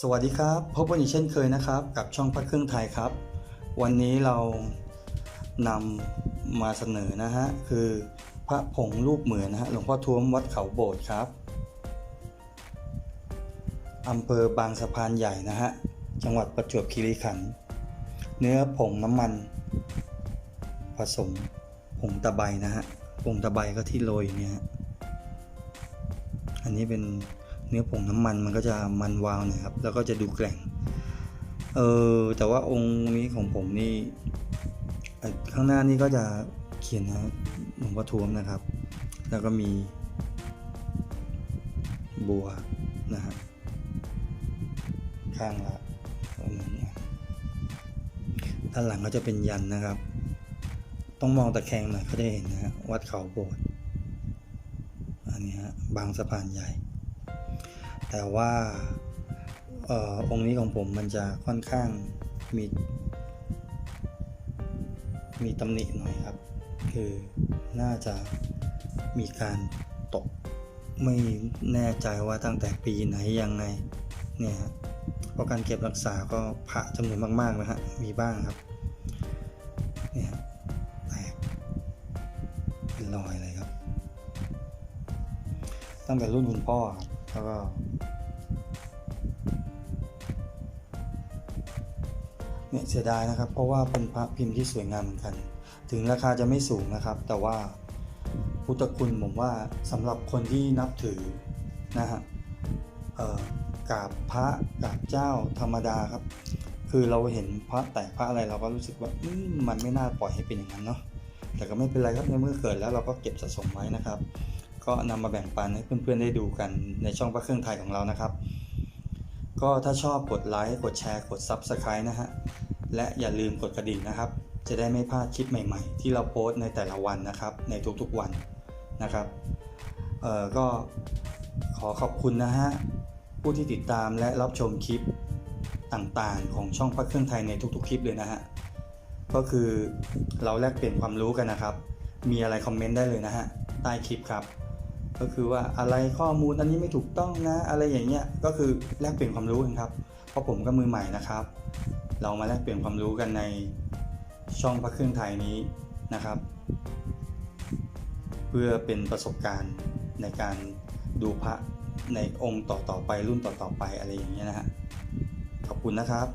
สวัสดีครับ พบกันอีกเช่นเคยนะครับ กับช่องพระเครื่องไทยครับ วันนี้เรานำมาเสนอนะฮะ คือพระผงรูปเหมือนนะฮะหลวงพ่อท้วมวัดเขาโบสถ์ครับอำเภอบางสะพานใหญ่นะฮะ จังหวัดประจวบคีรีขันธ์เนื้อผงน้ำมัน ผสมผงตะไบนะฮะผงตะไบก็ที่โรยอยู่เนี่ยอันนี้เป็น เนื้อผงน้ำมันมันก็จะมันวาวน่อยครับ แล้วก็จะดูแกร่ง เออแต่ว่าองค์นี้ของผมนี่ข้างหน้านี่ก็จะเขียนนะหลวงพ่อทวมนะครับ แล้วก็มี บัวนะฮะข้างละด้านหลังก็จะเป็นยันนะครับ ต้องมองตะแคงหน่อยก็จะเห็นนะฮะวัดเขาโบสถ์อันนี้ฮะบางสะพานใหญ่ แต่ว่าเออองค์นี้ของผมมันจะค่อนข้างมี มีตำหนิหน่อยครับ คือน่าจะมีการตก ไม่แน่ใจว่าตั้งแต่ปีไหนยังไงเนี่ยเพราะการเก็บรักษาก็ผ่าจำนวนมากๆนะฮะมีบ้างครับเนี่ยแตกเป็นรอยเลยครับ ตั้งแต่รุ่นคุณพ่อครับ แล้วก็เนี่ยเสียดายนะครับ เพราะว่าเป็นพระพิมพ์ที่สวยงามเหมือนกัน ถึงราคาจะไม่สูงนะครับ แต่ว่าพุทธคุณผมว่าสำหรับคนที่นับถือนะฮะกราบพระกราบเจ้าธรรมดาครับ คือเราเห็นพระแต่พระอะไรเราก็รู้สึกว่ามมันไม่น่าปล่อยให้เป็นอย่างนั้นเนาะแต่ก็ไม่เป็นไรครับในเมื่อเกิดแล้วเราก็เก็บสะสมไว้นะครับ ก็นำมาแบ่งปันให้เพื่อนๆได้ดูกันในช่องพระเครื่องไทยของเรานะครับ ก็ถ้าชอบกดไลค์กดแชร์กด Subscribe นะฮะและอย่าลืมกดกระดิ่งนะครับ จะได้ไม่พลาดคลิปใหม่ๆ ที่เราโพสต์ในแต่ละวันนะครับ ในทุกๆวันนะครับเอ่อก็ขอขอบคุณนะฮะผู้ที่ติดตามและรับชมคลิปต่างๆ ของช่องพระเครื่องไทยในทุกๆ คลิปเลยนะฮะก็คือเราแลกเปลี่ยนความรู้กันนะครับ มีอะไรคอมเมนต์ได้เลยนะฮะ ใต้คลิปครับ ก็คือว่าอะไรข้อมูลอันนี้ไม่ถูกต้องนะ อะไรอย่างเงี้ยก็คือแลกเปลี่ยนความรู้กันครับ เพราะผมก็มือใหม่นะครับ เรามาแลกเปลี่ยนความรู้กันในช่องพระเครื่องไทยนี้นะครับ เพื่อเป็นประสบการณ์ในการดูพระในองค์ต่อๆไปรุ่นต่อๆไปอะไรอย่างเงี้ยนะฮะขอบคุณนะครับ